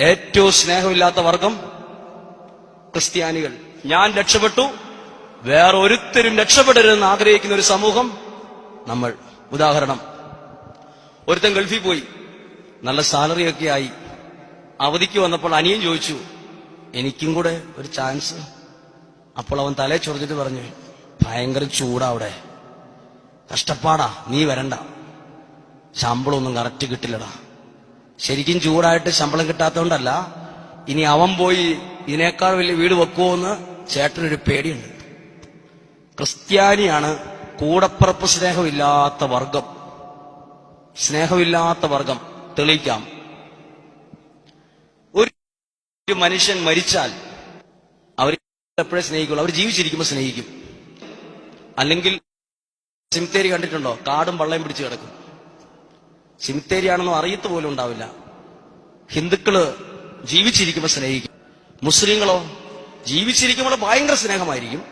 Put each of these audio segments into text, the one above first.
ഏറ്റവും സ്നേഹമില്ലാത്ത വർഗം ക്രിസ്ത്യാനികൾ. ഞാൻ രക്ഷപ്പെട്ടു. വേറെ ഒരുത്തരും രക്ഷപ്പെടരുതെന്ന് ആഗ്രഹിക്കുന്ന ഒരു സമൂഹം നമ്മൾ. ഉദാഹരണം ഒരുത്തൻ ഗൾഫിൽ പോയി. നല്ല സാലറി ഒക്കെ ആയി. അവധിക്ക് വന്നപ്പോൾ അനിയൻ ചോദിച്ചു എനിക്കും കൂടെ ഒരു ചാൻസ്. അപ്പോൾ അവൻ തലേ ചൊറിഞ്ഞിട്ട് പറഞ്ഞു ഭയങ്കര ചൂടാ അവിടെ. കഷ്ടപ്പാടാ. നീ വരണ്ട. ശമ്പളമൊന്നും കറക്റ്റ് കിട്ടില്ലടാ. ശരിക്കും ചൂടായിട്ട് ശമ്പളം കിട്ടാത്തതുകൊണ്ടല്ല ഇനി അവൻ പോയി ഇതിനേക്കാൾ വലിയ വീട് വെക്കുമോ എന്ന് ചേട്ടനൊരു പേടിയുണ്ട്. ക്രിസ്ത്യാനിയാണ് കൂടപ്പുറപ്പ് സ്നേഹമില്ലാത്ത വർഗം. സ്നേഹമില്ലാത്ത വർഗം. തെളിയിക്കാം. ഒരു മനുഷ്യൻ മരിച്ചാൽ അവർ എപ്പോഴേ സ്നേഹിക്കുള്ളൂ? അവർ ജീവിച്ചിരിക്കുമ്പോൾ സ്നേഹിക്കും. അല്ലെങ്കിൽ സിംതേരി കണ്ടിട്ടുണ്ടോ? കാടും വള്ളയും പിടിച്ച് കിടക്കും. സിമിത്തേരിയാണെന്നും അറിയത്ത് പോലും ഉണ്ടാവില്ല. ഹിന്ദുക്കൾ ജീവിച്ചിരിക്കുമ്പോൾ സ്നേഹിക്കും. മുസ്ലിങ്ങളോ ജീവിച്ചിരിക്കുമ്പോൾ ഭയങ്കര സ്നേഹമായിരിക്കും.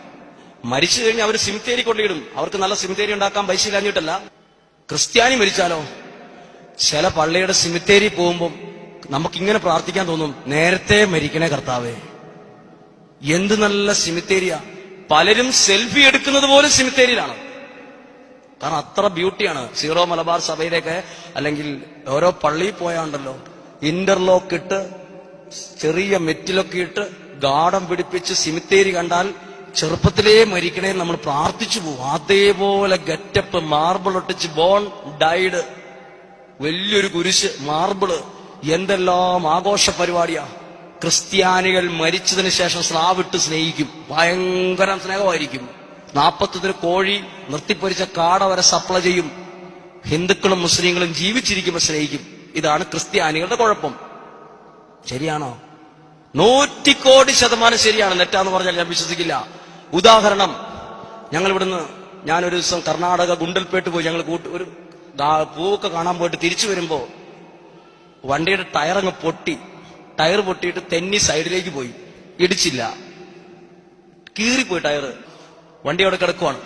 മരിച്ചു കഴിഞ്ഞാൽ അവർ സിമിത്തേരി കൊണ്ടിടും അവർക്ക് നല്ല സിമിത്തേരി ഉണ്ടാക്കാൻ പൈസ ഇല്ലാഞ്ഞിട്ടല്ല. ക്രിസ്ത്യാനി മരിച്ചാലോ? ചില പള്ളിയുടെ സിമിത്തേരി പോകുമ്പോൾ നമുക്കിങ്ങനെ പ്രാർത്ഥിക്കാൻ തോന്നും നേരത്തെ മരിക്കണേ കർത്താവേ. എന്ത് നല്ല സിമിത്തേരിയ. പലരും സെൽഫി എടുക്കുന്നത് പോലും സിമിത്തേരിയിലാണ്. കാരണം അത്ര ബ്യൂട്ടിയാണ് സീറോ മലബാർ സഭയിലേക്ക് അല്ലെങ്കിൽ ഓരോ പള്ളിയിൽ പോയാണ്ടല്ലോ ഇന്റർലോക്ക് ഇട്ട് ചെറിയ മെറ്റിലൊക്കെ ഇട്ട് ഗാഠം പിടിപ്പിച്ച് സിമിത്തേരി കണ്ടാൽ ചെറുപ്പത്തിലേ മരിക്കണേ നമ്മൾ പ്രാർത്ഥിച്ചു പോകും. അതേപോലെ ഗറ്റപ്പ് മാർബിൾ ഒട്ടിച്ച് ബോൺ ഡൈഡ് വലിയൊരു കുരിശ് മാർബിൾ എന്തെല്ലാം ആഘോഷ പരിപാടിയാ ക്രിസ്ത്യാനികൾ മരിച്ചതിന് ശേഷം സ്ലാവിട്ട് സ്നേഹിക്കും. ഭയങ്കര സ്നേഹമായിരിക്കും. നാപ്പത്തതിന് കോഴി നിർത്തിപ്പൊരിച്ച കാട വരെ സപ്ലൈ ചെയ്യും. ഹിന്ദുക്കളും മുസ്ലിങ്ങളും ജീവിച്ചിരിക്കുമ്പോൾ സ്നേഹിക്കും. ഇതാണ് ക്രിസ്ത്യാനികളുടെ കുഴപ്പം. ശരിയാണോ? നൂറ്റിക്കോടി ശതമാനം ശരിയാണ്. നെറ്റാന്ന് പറഞ്ഞാൽ ഞാൻ വിശ്വസിക്കില്ല. ഉദാഹരണം ഞങ്ങൾ ഇവിടുന്ന് ഞാനൊരു ദിവസം കർണാടക ഗുണ്ടൽപേട്ട് പോയി. ഞങ്ങൾ കൂട്ട് ഒരു പൂവൊക്കെ കാണാൻ പോയിട്ട് തിരിച്ചു വരുമ്പോ വണ്ടിയുടെ ടയർ അങ്ങ് പൊട്ടി. ടയർ പൊട്ടിയിട്ട് തെന്നി സൈഡിലേക്ക് പോയി. ഇടിച്ചില്ല. കീറിപ്പോയി ടയർ വണ്ടി അവിടെ കിടക്കുവാണ്.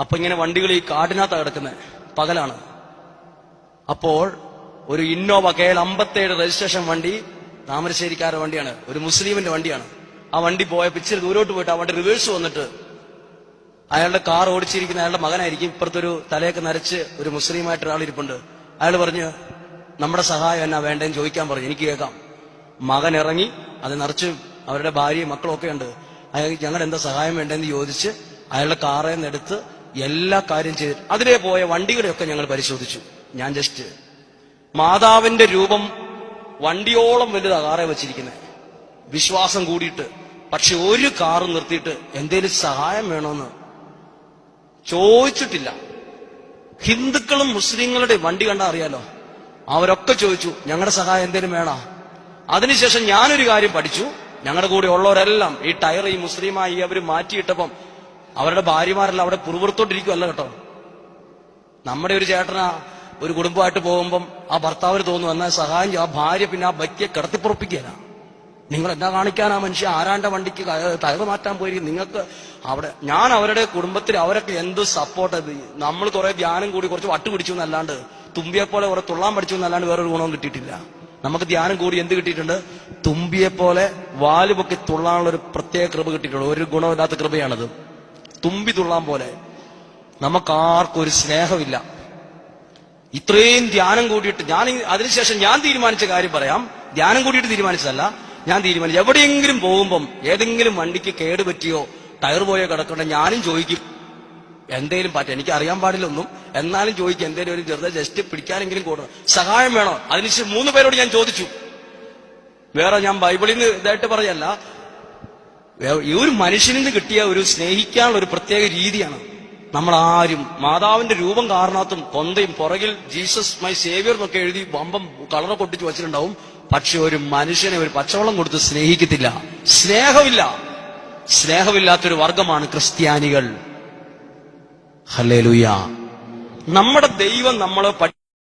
അപ്പൊ ഇങ്ങനെ വണ്ടികൾ ഈ കാടിനകത്താണ് കിടക്കുന്നത് പകലാണ്. അപ്പോൾ ഒരു ഇന്നോവ കെ എൽ അമ്പത്തേഴ് രജിസ്ട്രേഷൻ വണ്ടി താമരശ്ശേരിക്കാരുടെ വണ്ടിയാണ്. ഒരു മുസ്ലിമിന്റെ വണ്ടിയാണ്. ആ വണ്ടി പോയ ഇച്ചിരി ദൂരോട്ട് പോയിട്ട് ആ വണ്ടി റിവേഴ്സ് വന്നിട്ട് അയാളുടെ കാർ ഓടിച്ചിരിക്കുന്ന അയാളുടെ മകനായിരിക്കും. ഇപ്പുറത്തൊരു തലയൊക്കെ നരച്ച് ഒരു മുസ്ലിമായിട്ട് ഒരാൾ ഇരിപ്പുണ്ട്. അയാൾ പറഞ്ഞു നമ്മുടെ സഹായം എന്നാ വേണ്ടതെന്ന് ചോദിക്കാൻ പറഞ്ഞു. എനിക്ക് കേൾക്കാം. മകൻ ഇറങ്ങി അത് നിറച്ച് അവരുടെ ഭാര്യയും മക്കളും ഒക്കെ ഉണ്ട്. അയാൾ ഞങ്ങളുടെ എന്താ സഹായം വേണ്ടതെന്ന് ചോദിച്ച് അയാളുടെ കാറിൽ നിന്ന് എടുത്ത് എല്ലാ കാര്യം ചെയ്ത് അതിലേ പോയ വണ്ടികളെയൊക്കെ ഞങ്ങൾ പരിശോധിച്ചു. ഞാൻ ജസ്റ്റ് മാതാവിന്റെ രൂപം വണ്ടിയോളം വലുതാ കാറേ വെച്ചിരിക്കുന്നത്. വിശ്വാസം കൂടിയിട്ട് പക്ഷെ ഒരു കാറ് നിർത്തിയിട്ട് എന്തേലും സഹായം വേണോന്ന് ചോദിച്ചിട്ടില്ല. ഹിന്ദുക്കളും മുസ്ലിങ്ങളുടെ വണ്ടി കണ്ടാ അറിയാലോ? അവരൊക്കെ ചോദിച്ചു ഞങ്ങളുടെ സഹായം എന്തേലും വേണോ? അതിനുശേഷം ഞാനൊരു കാര്യം പഠിച്ചു. ഞങ്ങളുടെ കൂടെ ഉള്ളവരെല്ലാം ഈ ടയർ ഈ മുസ്ലിമായി അവർ മാറ്റിയിട്ടപ്പം അവരുടെ ഭാര്യമാരെല്ലാം അവിടെ പുറപുറത്തോട്ടിരിക്കുമല്ല കേട്ടോ. നമ്മുടെ ഒരു ചേട്ടനാ ഒരു കുടുംബമായിട്ട് പോകുമ്പം ആ ഭർത്താവിന് തോന്നുന്നു എന്നാൽ സഹായം. ആ ഭാര്യ പിന്നെ ആ ബൈക്കെ കിടത്തിപ്പുറപ്പിക്കുകയല്ല നിങ്ങൾ എന്താ കാണിക്കാനാ മനുഷ്യ? ആരാണ്ട വണ്ടിക്ക് ടയർ മാറ്റാൻ പോയി. നിങ്ങൾക്ക് അവിടെ ഞാൻ അവരുടെ കുടുംബത്തിൽ അവരൊക്കെ എന്ത് സപ്പോർട്ട് നമ്മൾ കുറെ ധ്യാനം കൂടി കുറച്ച് വട്ട് പിടിച്ചു എന്നല്ലാണ്ട് തുമ്പിയെ പോലെ കുറെ തുള്ളാൻ പഠിച്ചു എന്നല്ലാണ്ട് വേറൊരു ഗുണവും കിട്ടിയിട്ടില്ല. നമുക്ക് ധ്യാനം കൂടി എന്ത് കിട്ടിയിട്ടുണ്ട്? തുമ്പിയെ പോലെ വാലുപൊക്കി തുള്ളാനുള്ള ഒരു പ്രത്യേക കൃപ കിട്ടിയിട്ടുണ്ട്. ഒരു ഗുണമില്ലാത്ത കൃപയാണത്. തുമ്പി തുള്ളാൻ പോലെ നമുക്കാർക്കും ഒരു സ്നേഹമില്ല. ഇത്രയും ധ്യാനം കൂടിയിട്ട് ഞാൻ അതിനുശേഷം ഞാൻ തീരുമാനിച്ച കാര്യം പറയാം. ധ്യാനം കൂടിയിട്ട് തീരുമാനിച്ചതല്ല. ഞാൻ തീരുമാനിച്ചു. എവിടെയെങ്കിലും പോകുമ്പം ഏതെങ്കിലും വണ്ടിക്ക് കേട് പറ്റിയോ ടയർ പോയോ കിടക്കണ്ട ഞാനും ചോദിക്കും. എന്തേലും പറ്റും? എനിക്ക് അറിയാൻ പാടില്ല ഒന്നും. എന്നാലും ചോദിക്കും എന്തെങ്കിലും ഒരു ചെറുതെ ജസ്റ്റ് പിടിക്കാനെങ്കിലും കൂടണം. സഹായം വേണോ. അതിനുശേഷം മൂന്ന് പേരോട് ഞാൻ ചോദിച്ചു. വേറെ ഞാൻ ബൈബിളിൽ നിന്ന് ഇതായിട്ട് പറയല്ല ഈ ഒരു മനുഷ്യനിൽ നിന്ന് കിട്ടിയ ഒരു സ്നേഹിക്കാനുള്ള ഒരു പ്രത്യേക രീതിയാണ് നമ്മൾ ആരും മാതാവിന്റെ രൂപം കാരണത്തും കൊന്തയും പുറകിൽ ജീസസ് മൈ സേവിയർ എന്നൊക്കെ എഴുതി ബമ്പം കളറ് പൊട്ടിച്ച് വച്ചിട്ടുണ്ടാവും. പക്ഷെ ഒരു മനുഷ്യനെ ഒരു പച്ചവെള്ളം കൊടുത്ത് സ്നേഹിക്കത്തില്ല. സ്നേഹമില്ല. സ്നേഹമില്ലാത്തൊരു വർഗമാണ് ക്രിസ്ത്യാനികൾ. ഹല്ലേലൂയ. നമ്മുടെ ദൈവം നമ്മളെ